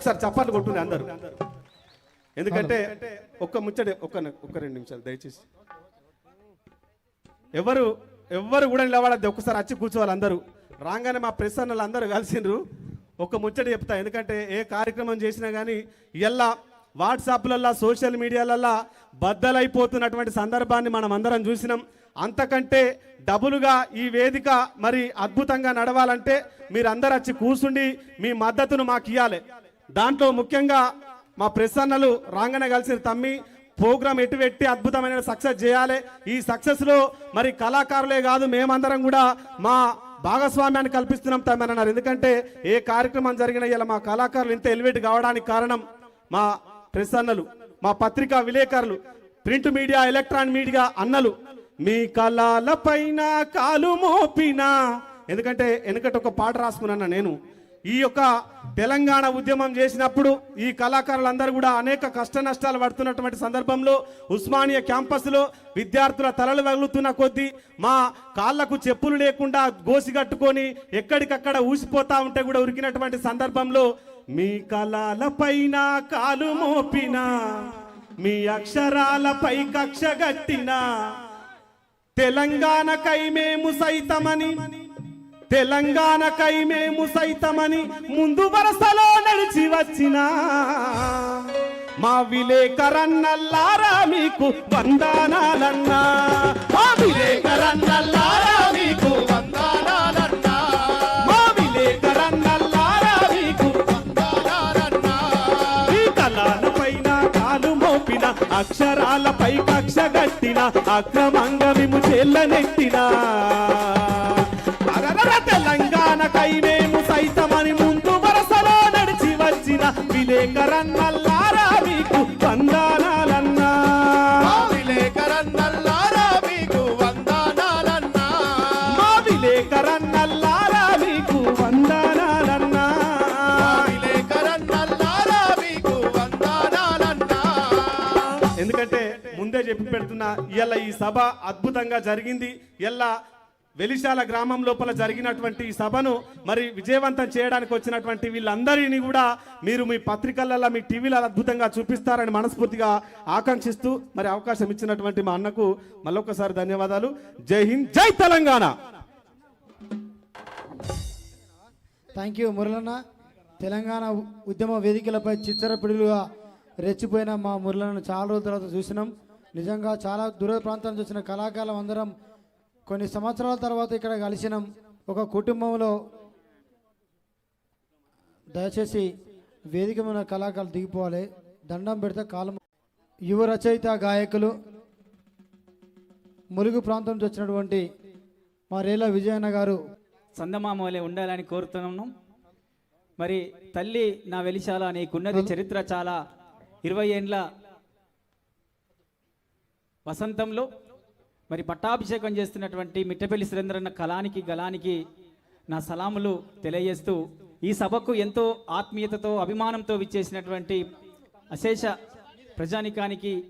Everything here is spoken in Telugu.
ఒకసారి చప్పట్లు కొట్టుంది అందరూ. ఎందుకంటే ఒక్క ముచ్చడి ఒక్క ఒక్క రెండు నిమిషాలు దయచేసి. ఎవరు ఎవరు కూడా నిలబడద్దు ఒక్కసారి వచ్చి కూర్చోవాలి అందరూ. రాగానే మా ప్రెస్ అన్నలు అందరూ కలిసిండ్రు. ఒక ముచ్చట చెప్తా ఎందుకంటే ఏ కార్యక్రమం చేసినా కానీ ఇలా వాట్సాప్లల్లో సోషల్ మీడియాలల్లో బద్దలైపోతున్నటువంటి సందర్భాన్ని మనం అందరం చూసినాం. అంతకంటే డబులుగా ఈ వేదిక మరి అద్భుతంగా నడవాలంటే మీరు అందరు వచ్చి కూర్చుండి మీ మద్దతును మాకు ఇవ్వాలి దాంట్లో ముఖ్యంగా మా ప్రెస్ అన్నలు రాగానే కలిసిన తమ్మి ప్రోగ్రామ్ ఎటు పెట్టి అద్భుతమైన సక్సెస్ చేయాలి. ఈ సక్సెస్లో మరి కళాకారులే కాదు మేమందరం కూడా మా భాగస్వామ్యాన్ని కల్పిస్తున్నాం తమ్మని అన్నారు ఎందుకంటే ఏ కార్యక్రమం జరిగినా ఇలా మా కళాకారులు ఇంత ఎలివేట్ కావడానికి కారణం మా ప్రెస్ అన్నలు మా పత్రికా విలేకరులు ప్రింట్ మీడియా ఎలక్ట్రానిక్ మీడియా అన్నలు. మీ కళాల పైన కాలు మోపిన. ఎందుకంటే వెనకటి ఒక పాట రాసుకున్నాను నేను. ఈ యొక్క తెలంగాణ ఉద్యమం చేసినప్పుడు ఈ కళాకారులందరూ కూడా అనేక కష్ట నష్టాలు పడుతున్నటువంటి సందర్భంలో ఉస్మానియా క్యాంపస్లో విద్యార్థుల తలలు వగులుతున్న కొద్దీ మా కాళ్ళకు చెప్పులు లేకుండా గోసి కట్టుకొని ఎక్కడికక్కడ ఊసిపోతా ఉంటే కూడా ఉరికినటువంటి సందర్భంలో మీ కళాలపైన కాలు మోపిన మీ అక్షరాలపై కక్ష గట్టిన తెలంగాణకై మేము సైతమని తెలంగాణకై మేము సైతమని ముందు వరసలో నడిచి వచ్చిన. మా విలేకరన్నల్లారా మీకు వందనాలన్నా. మా విలేకరన్నల్లారా మీకు వందనాలన్నా. మా విలేకరన్నల్లారా మీకు వందనాలన్నా. ఈ కళాల కాలు మోపిన అక్షరాలపై కక్ష గట్టిన అక్రమంగా మేము చెల్లనెట్టిన చెప్పి పెడుతున్నా ఇవాళ ఈ సభ అద్భుతంగా జరిగింది. ఇలా వెలిశాల గ్రామం లోపల జరిగినటువంటి ఈ సభను మరి విజయవంతం చేయడానికి వచ్చినటువంటి వీళ్ళందరినీ కూడా మీరు మీ పత్రికలలో మీ టీవీలలో అద్భుతంగా చూపిస్తారని మనస్ఫూర్తిగా ఆకాంక్షిస్తూ మరి అవకాశం ఇచ్చినటువంటి మా అన్నకు మళ్ళొకసారి ధన్యవాదాలు. జై హింద్ జై Telangana! Thank you Muralanna. Telangana ఉద్యమ వేదికలపై చిచ్చరపిడులుగా రెచ్చిపోయిన మా మురళను చాలా రోజుల తర్వాత చూసినాం. నిజంగా చాలా దూర ప్రాంతం వచ్చిన కళాకారులం అందరం కొన్ని సంవత్సరాల తర్వాత ఇక్కడ కలిసినాం. ఒక కుటుంబంలో దయచేసి వేదిక మీద కళాకారులు దిగిపోవాలి. దండం పెడితే కాలం యువ రచయిత గాయకులు ములుగు ప్రాంతం నుంచి వచ్చినటువంటి మా రేలా విజయన్న గారు. చందమామ వలె ఉండాలని కోరుతున్నాను. మరి తల్లి నా వెలిశాల నీకున్నది చరిత్ర చాలా. ఇరవై ఏండ్ల వసంతంలో మరి పట్టాభిషేకం చేస్తున్నటువంటి మిట్టపల్లి సురేంద్రన్న కళానికి గలానికి నా సలాములు తెలియజేస్తూ ఈ సభకు ఎంతో ఆత్మీయతతో అభిమానంతో విచ్చేసినటువంటి అశేష ప్రజానికానికి